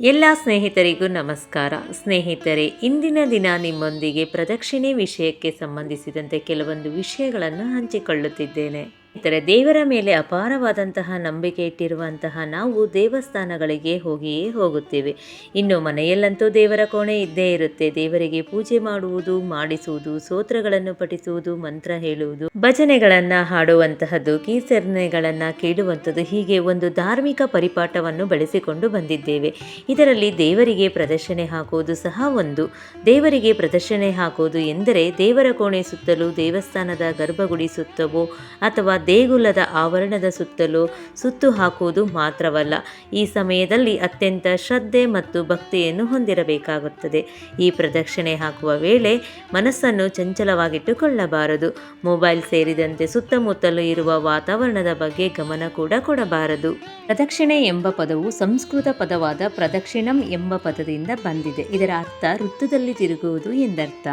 ಎಲ್ಲ ಸ್ನೇಹಿತರಿಗೂ ನಮಸ್ಕಾರ. ಸ್ನೇಹಿತರೆ ಇಂದಿನ ದಿನ ನಿಮ್ಮೊಂದಿಗೆ ಪ್ರದಕ್ಷಿಣೆ ವಿಷಯಕ್ಕೆ ಸಂಬಂಧಿಸಿದಂತೆ ಕೆಲವೊಂದು ವಿಷಯಗಳನ್ನು ಹಂಚಿಕೊಳ್ಳುತ್ತಿದ್ದೇನೆ. ಸ್ನೇಹಿತರೆ, ದೇವರ ಮೇಲೆ ಅಪಾರವಾದಂತಹ ನಂಬಿಕೆ ಇಟ್ಟಿರುವಂತಹ ನಾವು ದೇವಸ್ಥಾನಗಳಿಗೆ ಹೋಗಿಯೇ ಹೋಗುತ್ತೇವೆ. ಇನ್ನು ಮನೆಯಲ್ಲಂತೂ ದೇವರ ಕೋಣೆ ಇದ್ದೇ ಇರುತ್ತೆ. ದೇವರಿಗೆ ಪೂಜೆ ಮಾಡುವುದು, ಮಾಡಿಸುವುದು, ಸ್ತೋತ್ರಗಳನ್ನು ಪಠಿಸುವುದು, ಮಂತ್ರ ಹೇಳುವುದು, ಭಜನೆಗಳನ್ನ ಹಾಡುವಂತಹದ್ದು, ಕೀರ್ತನೆಗಳನ್ನ ಕೇಳುವಂಥದ್ದು ಹೀಗೆ ಒಂದು ಧಾರ್ಮಿಕ ಪರಿಪಾಠವನ್ನು ಬೆಳೆಸಿಕೊಂಡು ಬಂದಿದ್ದೇವೆ. ಇದರಲ್ಲಿ ದೇವರಿಗೆ ಪ್ರದರ್ಶನೆ ಹಾಕುವುದು ಸಹ ಒಂದು. ದೇವರಿಗೆ ಪ್ರದರ್ಶನೆ ಹಾಕುವುದು ಎಂದರೆ ದೇವರ ಕೋಣೆ ಸುತ್ತಲೂ ದೇವಸ್ಥಾನದ ಗರ್ಭಗುಡಿ ಸುತ್ತವೋ ಅಥವಾ ದೇಗುಲದ ಆವರಣದ ಸುತ್ತಲೂ ಸುತ್ತು ಹಾಕುವುದು ಮಾತ್ರವಲ್ಲ, ಈ ಸಮಯದಲ್ಲಿ ಅತ್ಯಂತ ಶ್ರದ್ಧೆ ಮತ್ತು ಭಕ್ತಿಯನ್ನು ಹೊಂದಿರಬೇಕಾಗುತ್ತದೆ. ಈ ಪ್ರದಕ್ಷಿಣೆ ಹಾಕುವ ವೇಳೆ ಮನಸ್ಸನ್ನು ಚಂಚಲವಾಗಿಟ್ಟುಕೊಳ್ಳಬಾರದು. ಮೊಬೈಲ್ ಸೇರಿದಂತೆ ಸುತ್ತಮುತ್ತಲೂ ಇರುವ ವಾತಾವರಣದ ಬಗ್ಗೆ ಗಮನ ಕೂಡ ಕೊಡಬಾರದು. ಪ್ರದಕ್ಷಿಣೆ ಎಂಬ ಪದವು ಸಂಸ್ಕೃತ ಪದವಾದ ಪ್ರದಕ್ಷಿಣಂ ಎಂಬ ಪದದಿಂದ ಬಂದಿದೆ. ಇದರ ಅರ್ಥ ವೃತ್ತದಲ್ಲಿ ತಿರುಗುವುದು ಎಂದರ್ಥ.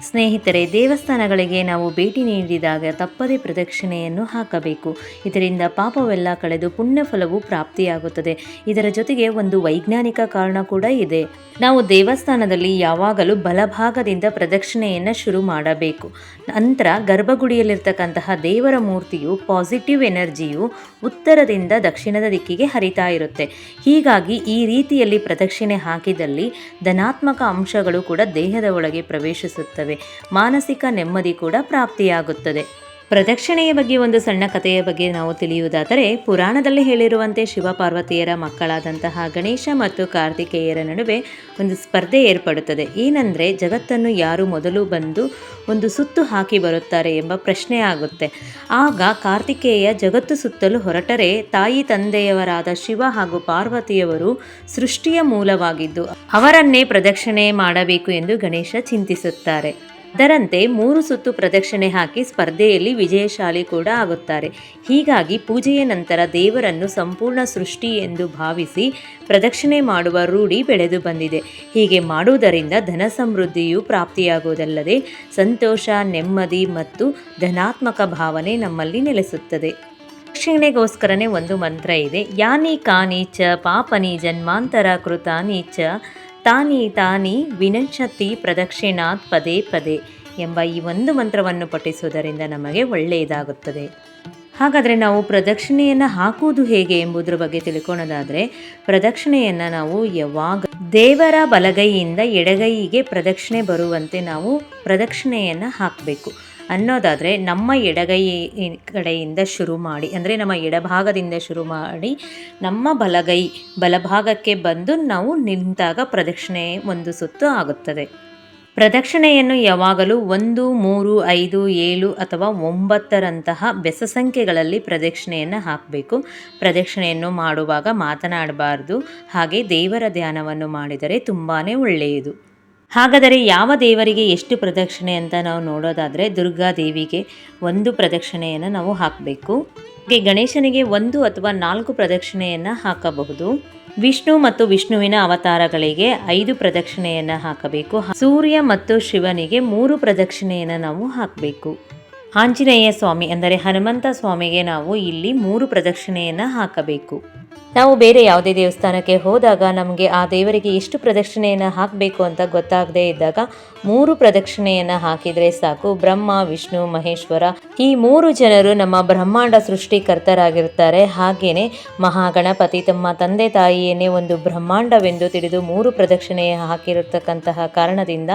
ಸ್ನೇಹಿತರೆ, ದೇವಸ್ಥಾನಗಳಿಗೆ ನಾವು ಭೇಟಿ ನೀಡಿದಾಗ ತಪ್ಪದೇ ಪ್ರದಕ್ಷಿಣೆಯನ್ನು ಹಾಕಬೇಕು. ಇದರಿಂದ ಪಾಪವೆಲ್ಲ ಕಳೆದು ಪುಣ್ಯ ಫಲವು ಪ್ರಾಪ್ತಿಯಾಗುತ್ತದೆ. ಇದರ ಜೊತೆಗೆ ಒಂದು ವೈಜ್ಞಾನಿಕ ಕಾರಣ ಕೂಡ ಇದೆ. ನಾವು ದೇವಸ್ಥಾನದಲ್ಲಿ ಯಾವಾಗಲೂ ಬಲಭಾಗದಿಂದ ಪ್ರದಕ್ಷಿಣೆಯನ್ನು ಶುರು ಮಾಡಬೇಕು. ನಂತರ ಗರ್ಭಗುಡಿಯಲ್ಲಿರ್ತಕ್ಕಂತಹ ದೇವರ ಮೂರ್ತಿಯು ಪಾಸಿಟಿವ್ ಎನರ್ಜಿಯು ಉತ್ತರದಿಂದ ದಕ್ಷಿಣದ ದಿಕ್ಕಿಗೆ ಹರಿತಾ ಇರುತ್ತೆ. ಹೀಗಾಗಿ ಈ ರೀತಿಯಲ್ಲಿ ಪ್ರದಕ್ಷಿಣೆ ಹಾಕಿದಲ್ಲಿ ಧನಾತ್ಮಕ ಅಂಶಗಳು ಕೂಡ ದೇಹದ ಒಳಗೆ ಪ್ರವೇಶಿಸುತ್ತವೆ. ಮಾನಸಿಕ ನೆಮ್ಮದಿ ಕೂಡ ಪ್ರಾಪ್ತಿಯಾಗುತ್ತದೆ. ಪ್ರದಕ್ಷಿಣೆಯ ಬಗ್ಗೆ, ಒಂದು ಸಣ್ಣ ಕಥೆಯ ಬಗ್ಗೆ ನಾವು ತಿಳಿಯುವುದಾದರೆ, ಪುರಾಣದಲ್ಲಿ ಹೇಳಿರುವಂತೆ ಶಿವ ಪಾರ್ವತಿಯರ ಮಕ್ಕಳಾದಂತಹ ಗಣೇಶ ಮತ್ತು ಕಾರ್ತಿಕೇಯರ ನಡುವೆ ಒಂದು ಸ್ಪರ್ಧೆ ಏರ್ಪಡುತ್ತದೆ. ಏನಂದರೆ, ಜಗತ್ತನ್ನು ಯಾರು ಮೊದಲು ಬಂದು ಒಂದು ಸುತ್ತು ಹಾಕಿ ಬರುತ್ತಾರೆ ಎಂಬ ಪ್ರಶ್ನೆ ಆಗುತ್ತೆ. ಆಗ ಕಾರ್ತಿಕೇಯ ಜಗತ್ತು ಸುತ್ತಲೂ ಹೊರಟರೆ ತಾಯಿ ತಂದೆಯವರಾದ ಶಿವ ಹಾಗೂ ಪಾರ್ವತಿಯವರು ಸೃಷ್ಟಿಯ ಮೂಲವಾಗಿದ್ದು ಅವರನ್ನೇ ಪ್ರದಕ್ಷಿಣೆ ಮಾಡಬೇಕು ಎಂದು ಗಣೇಶ ಚಿಂತಿಸುತ್ತಾರೆ. ಅದರಂತೆ ಮೂರು ಸುತ್ತು ಪ್ರದಕ್ಷಿಣೆ ಹಾಕಿ ಸ್ಪರ್ಧೆಯಲ್ಲಿ ವಿಜಯಶಾಲಿ ಕೂಡ ಆಗುತ್ತಾರೆ. ಹೀಗಾಗಿ ಪೂಜೆಯ ನಂತರ ದೇವರನ್ನು ಸಂಪೂರ್ಣ ಸೃಷ್ಟಿ ಎಂದು ಭಾವಿಸಿ ಪ್ರದಕ್ಷಿಣೆ ಮಾಡುವ ರೂಢಿ ಬೆಳೆದು ಬಂದಿದೆ. ಹೀಗೆ ಮಾಡುವುದರಿಂದ ಧನ ಸಮೃದ್ಧಿಯು ಪ್ರಾಪ್ತಿಯಾಗುವುದಲ್ಲದೆ ಸಂತೋಷ, ನೆಮ್ಮದಿ ಮತ್ತು ಧನಾತ್ಮಕ ಭಾವನೆ ನಮ್ಮಲ್ಲಿ ನೆಲೆಸುತ್ತದೆ. ಪ್ರದಕ್ಷಿಣೆಗೋಸ್ಕರನೇ ಒಂದು ಮಂತ್ರ ಇದೆ. ಯಾನಿ ಕಾನಿ ಚ ಪಾಪನಿ ಜನ್ಮಾಂತರ ಕೃತಾನಿ ಚ ತಾನಿ ತಾನಿ ವಿನಂಚತಿ ಪ್ರದಕ್ಷಿಣಾತ್ ಪದೇ ಪದೇ ಎಂಬ ಈ ಒಂದು ಮಂತ್ರವನ್ನು ಪಠಿಸುವುದರಿಂದ ನಮಗೆ ಒಳ್ಳೆಯದಾಗುತ್ತದೆ. ಹಾಗಾದರೆ ನಾವು ಪ್ರದಕ್ಷಿಣೆಯನ್ನು ಹಾಕುವುದು ಹೇಗೆ ಎಂಬುದರ ಬಗ್ಗೆ ತಿಳ್ಕೊಳ್ಳೋದಾದರೆ ಪ್ರದಕ್ಷಿಣೆಯನ್ನು ನಾವು ಯಾವಾಗ ದೇವರ ಬಲಗೈಯಿಂದ ಎಡಗೈಗೆ ಪ್ರದಕ್ಷಿಣೆ ಬರುವಂತೆ ನಾವು ಪ್ರದಕ್ಷಿಣೆಯನ್ನು ಹಾಕಬೇಕು. ಅನ್ನೋದಾದರೆ ನಮ್ಮ ಎಡಗೈ ಕಡೆಯಿಂದ ಶುರು ಮಾಡಿ, ಅಂದರೆ ನಮ್ಮ ಎಡಭಾಗದಿಂದ ಶುರು ಮಾಡಿ, ನಮ್ಮ ಬಲಗೈ, ಬಲಭಾಗಕ್ಕೆ ಬಂದು ನಾವು ನಿಂತಾಗ ಪ್ರದಕ್ಷಿಣೆ ಒಂದು ಸುತ್ತು ಆಗುತ್ತದೆ. ಪ್ರದಕ್ಷಿಣೆಯನ್ನು ಯಾವಾಗಲೂ ಒಂದು, ಮೂರು, ಐದು, ಏಳು ಅಥವಾ ಒಂಬತ್ತರಂತಹ ಬೆಸ ಸಂಖ್ಯೆಗಳಲ್ಲಿ ಪ್ರದಕ್ಷಿಣೆಯನ್ನು ಹಾಕಬೇಕು. ಪ್ರದಕ್ಷಿಣೆಯನ್ನು ಮಾಡುವಾಗ ಮಾತನಾಡಬಾರ್ದು. ಹಾಗೆ ದೇವರ ಧ್ಯಾನವನ್ನು ಮಾಡಿದರೆ ತುಂಬಾ ಒಳ್ಳೆಯದು. ಹಾಗಾದರೆ ಯಾವ ದೇವರಿಗೆ ಎಷ್ಟು ಪ್ರದಕ್ಷಿಣೆ ಅಂತ ನಾವು ನೋಡೋದಾದರೆ ದುರ್ಗಾ ದೇವಿಗೆ ಒಂದು ಪ್ರದಕ್ಷಿಣೆಯನ್ನು ನಾವು ಹಾಕಬೇಕು. ಹಾಗೆ ಗಣೇಶನಿಗೆ ಒಂದು ಅಥವಾ ನಾಲ್ಕು ಪ್ರದಕ್ಷಿಣೆಯನ್ನು ಹಾಕಬಹುದು. ವಿಷ್ಣು ಮತ್ತು ವಿಷ್ಣುವಿನ ಅವತಾರಗಳಿಗೆ ಐದು ಪ್ರದಕ್ಷಿಣೆಯನ್ನು ಹಾಕಬೇಕು. ಸೂರ್ಯ ಮತ್ತು ಶಿವನಿಗೆ ಮೂರು ಪ್ರದಕ್ಷಿಣೆಯನ್ನು ನಾವು ಹಾಕಬೇಕು. ಆಂಜನೇಯ ಸ್ವಾಮಿ ಅಂದರೆ ಹನುಮಂತ ಸ್ವಾಮಿಗೆ ನಾವು ಇಲ್ಲಿ ಮೂರು ಪ್ರದಕ್ಷಿಣೆಯನ್ನು ಹಾಕಬೇಕು. ನಾವು ಬೇರೆ ಯಾವುದೇ ದೇವಸ್ಥಾನಕ್ಕೆ ಹೋದಾಗ ನಮಗೆ ಆ ದೇವರಿಗೆ ಎಷ್ಟು ಪ್ರದಕ್ಷಿಣೆಯನ್ನು ಹಾಕಬೇಕು ಅಂತ ಗೊತ್ತಾಗದೇ ಇದ್ದಾಗ ಮೂರು ಪ್ರದಕ್ಷಿಣೆಯನ್ನು ಹಾಕಿದರೆ ಸಾಕು. ಬ್ರಹ್ಮ, ವಿಷ್ಣು, ಮಹೇಶ್ವರ ಈ ಮೂರು ಜನರು ನಮ್ಮ ಬ್ರಹ್ಮಾಂಡ ಸೃಷ್ಟಿಕರ್ತರಾಗಿರ್ತಾರೆ. ಹಾಗೆಯೇ ಮಹಾಗಣಪತಿ ತಮ್ಮ ತಂದೆ ತಾಯಿಯನ್ನೇ ಒಂದು ಬ್ರಹ್ಮಾಂಡವೆಂದು ತಿಳಿದು ಮೂರು ಪ್ರದಕ್ಷಿಣೆ ಹಾಕಿರತಕ್ಕಂತಹ ಕಾರಣದಿಂದ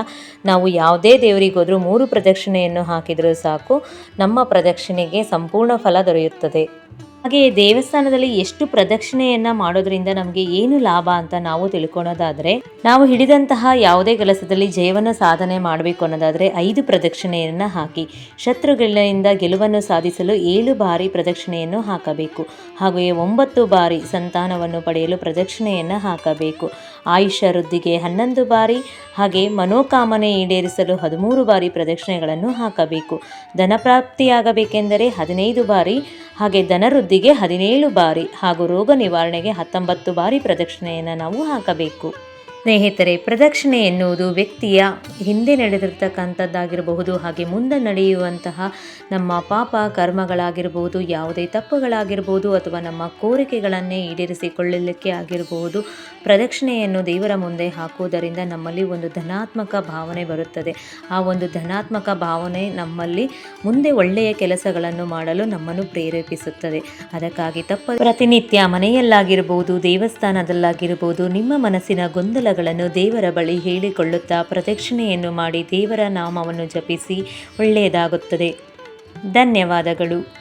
ನಾವು ಯಾವುದೇ ದೇವರಿಗೋದ್ರೂ ಮೂರು ಪ್ರದಕ್ಷಿಣೆಯನ್ನು ಹಾಕಿದರೂ ಸಾಕು. ನಮ್ಮ ಪ್ರದಕ್ಷಿಣೆಗೆ ಸಂಪೂರ್ಣ ಫಲ ದೊರೆಯುತ್ತದೆ. ಹಾಗೆ ದೇವಸ್ಥಾನದಲ್ಲಿ ಎಷ್ಟು ಪ್ರದಕ್ಷಿಣೆಯನ್ನ ಮಾಡೋದ್ರಿಂದ ನಮಗೆ ಏನು ಲಾಭ ಅಂತ ನಾವು ತಿಳ್ಕೊಳೋದಾದ್ರೆ, ನಾವು ಹಿಡಿದಂತಹ ಯಾವುದೇ ಕೆಲಸದಲ್ಲಿ ಜಯವನ್ನ ಸಾಧನೆ ಮಾಡಬೇಕು ಅನ್ನೋದಾದ್ರೆ ಐದು ಪ್ರದಕ್ಷಿಣೆಯನ್ನು ಹಾಕಿ, ಶತ್ರುಗಳಿಂದ ಗೆಲುವನ್ನು ಸಾಧಿಸಲು ಏಳು ಬಾರಿ ಪ್ರದಕ್ಷಿಣೆಯನ್ನು ಹಾಕಬೇಕು. ಹಾಗೆಯೇ ಒಂಬತ್ತು ಬಾರಿ ಸಂತಾನವನ್ನು ಪಡೆಯಲು ಪ್ರದಕ್ಷಿಣೆಯನ್ನು ಹಾಕಬೇಕು. ಆಯುಷ ವೃದ್ಧಿಗೆ ಹನ್ನೊಂದು ಬಾರಿ, ಹಾಗೆ ಮನೋಕಾಮನೆ ಈಡೇರಿಸಲು ಹದಿಮೂರು ಬಾರಿ ಪ್ರದಕ್ಷಿಣೆಗಳನ್ನು ಹಾಕಬೇಕು. ಧನಪ್ರಾಪ್ತಿಯಾಗಬೇಕೆಂದರೆ ಹದಿನೈದು ಬಾರಿ, ಹಾಗೆ ಧನವೃದ್ಧಿಗೆ ಹದಿನೇಳು ಬಾರಿ ಹಾಗೂ ರೋಗ ನಿವಾರಣೆಗೆ ಹತ್ತೊಂಬತ್ತು ಬಾರಿ ಪ್ರದಕ್ಷಿಣೆಯನ್ನು ನಾವು ಹಾಕಬೇಕು. ಸ್ನೇಹಿತರೆ, ಪ್ರದಕ್ಷಿಣೆ ಎನ್ನುವುದು ವ್ಯಕ್ತಿಯ ಹಿಂದೆ ನಡೆದಿರ್ತಕ್ಕಂಥದ್ದಾಗಿರಬಹುದು, ಹಾಗೆ ಮುಂದೆ ನಡೆಯುವಂತಹ ನಮ್ಮ ಪಾಪ ಕರ್ಮಗಳಾಗಿರಬಹುದು, ಯಾವುದೇ ತಪ್ಪುಗಳಾಗಿರ್ಬೋದು ಅಥವಾ ನಮ್ಮ ಕೋರಿಕೆಗಳನ್ನೇ ಈಡೇರಿಸಿಕೊಳ್ಳಲಿಕ್ಕೆ ಆಗಿರಬಹುದು. ಪ್ರದಕ್ಷಿಣೆಯನ್ನು ದೇವರ ಮುಂದೆ ಹಾಕುವುದರಿಂದ ನಮ್ಮಲ್ಲಿ ಒಂದು ಧನಾತ್ಮಕ ಭಾವನೆ ಬರುತ್ತದೆ. ಆ ಒಂದು ಧನಾತ್ಮಕ ಭಾವನೆ ನಮ್ಮಲ್ಲಿ ಮುಂದೆ ಒಳ್ಳೆಯ ಕೆಲಸಗಳನ್ನು ಮಾಡಲು ನಮ್ಮನ್ನು ಪ್ರೇರೇಪಿಸುತ್ತದೆ. ಅದಕ್ಕಾಗಿ ತಪ್ಪ ಪ್ರತಿನಿತ್ಯ ಮನೆಯಲ್ಲಾಗಿರಬಹುದು, ದೇವಸ್ಥಾನದಲ್ಲಾಗಿರಬಹುದು, ನಿಮ್ಮ ಮನಸ್ಸಿನ ಗೊಂದಲಗಳನ್ನು ದೇವರ ಬಳಿ ಹೇಳಿಕೊಳ್ಳುತ್ತಾ ಪ್ರದಕ್ಷಿಣೆಯನ್ನು ಮಾಡಿ ದೇವರ ನಾಮವನ್ನು ಜಪಿಸಿ ಒಳ್ಳೆಯದಾಗುತ್ತದೆ. ಧನ್ಯವಾದಗಳು.